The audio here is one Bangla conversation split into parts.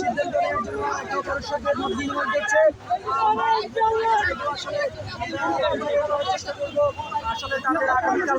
সিদ্ধান্ত নেওয়ার জন্য আসলে তাদের আগামীকাল।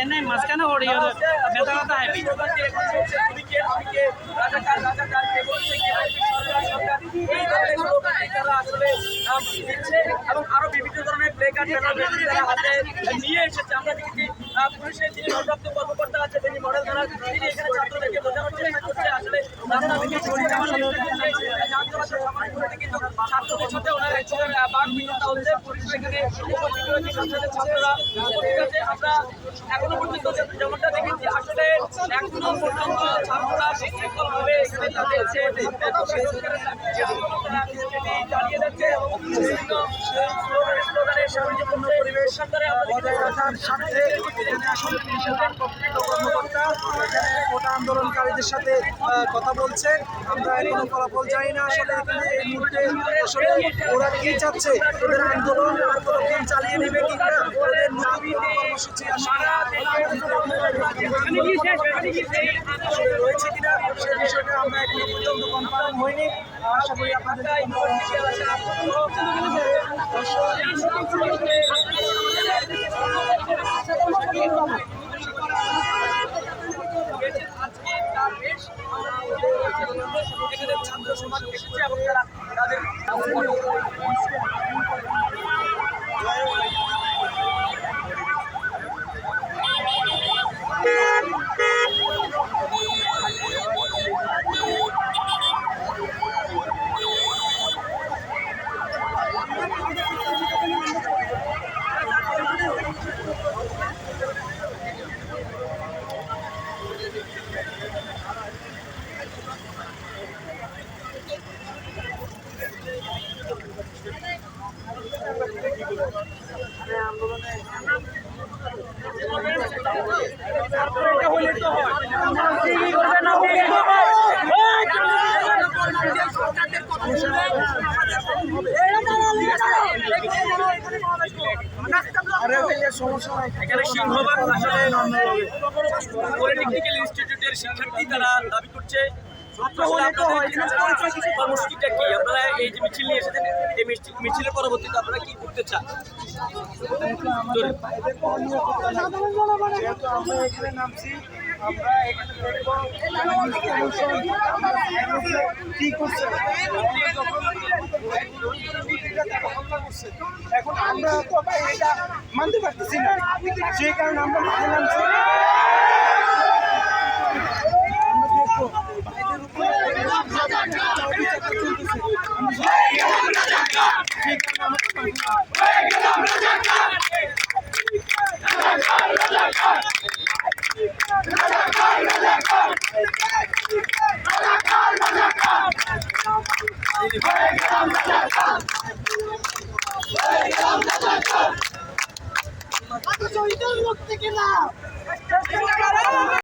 এনে মাঝখানে ওড়ি ব্যথা এবং আরও বিভিন্ন ধরনের প্লে নিয়ে এসেছে আমরা আছে তিনি মডেল এখানে ছাত্রদেরকে বোঝানোর চেষ্টা করছে একজন হচ্ছে পুলিশ এখানে উপস্থিত রয়েছে সাথে ছাত্ররা। উপস্থিত আছে, আমরা এখনও পর্যন্ত যেমনটা দেখেছি, আসলে এখনও পর্যন্ত ছাত্ররা বিশৃঙ্খলভাবে এখানে তাদের যে চালিয়ে যাচ্ছে এবং বিভিন্ন শান্তিপূর্ণ আন্দোলনকারীদের সাথে কথা বলছে। আমরা এখনও ফলাফল জানি না আসলে এখানে এই মুহূর্তে আসলে ওরা কি চাচ্ছে। ওদের আন্দোলন কতক্ষণ চালিয়ে নেবে কিংবা ওদের নতুন কর্মসূচি আসলে রয়েছে কিনা সে বিষয়টা আমরা এখনও পর্যন্ত কনফার্ম হয়নি আশা করি আপনাদের ছাত্র সমাজ এসেছে এবং তারা তাদের সমস্যা নাই এখানে সিংহবাগ আসলে পলিটেকনিক্যাল ইনস্টিটিউটের শিক্ষার্থী তারা দাবি করছে কর্মসূচিটা কি? আপনারা এই যে মিছিল নিয়ে এসেছেন এই মিছিল- মিছিলের পরবর্তীতে আপনারা কি করতে চান? যেহেতু আমরা এখানে নামছি আমরা এখানে দেখব institution কি করছে আমরা যখন মিটিংটা তারা হামলা করছে। এখন আমরা তো ভাই এটা মানতে পারতেছি না। যে কারণে আমরা মাঠে নামছি। কারণে আমাদের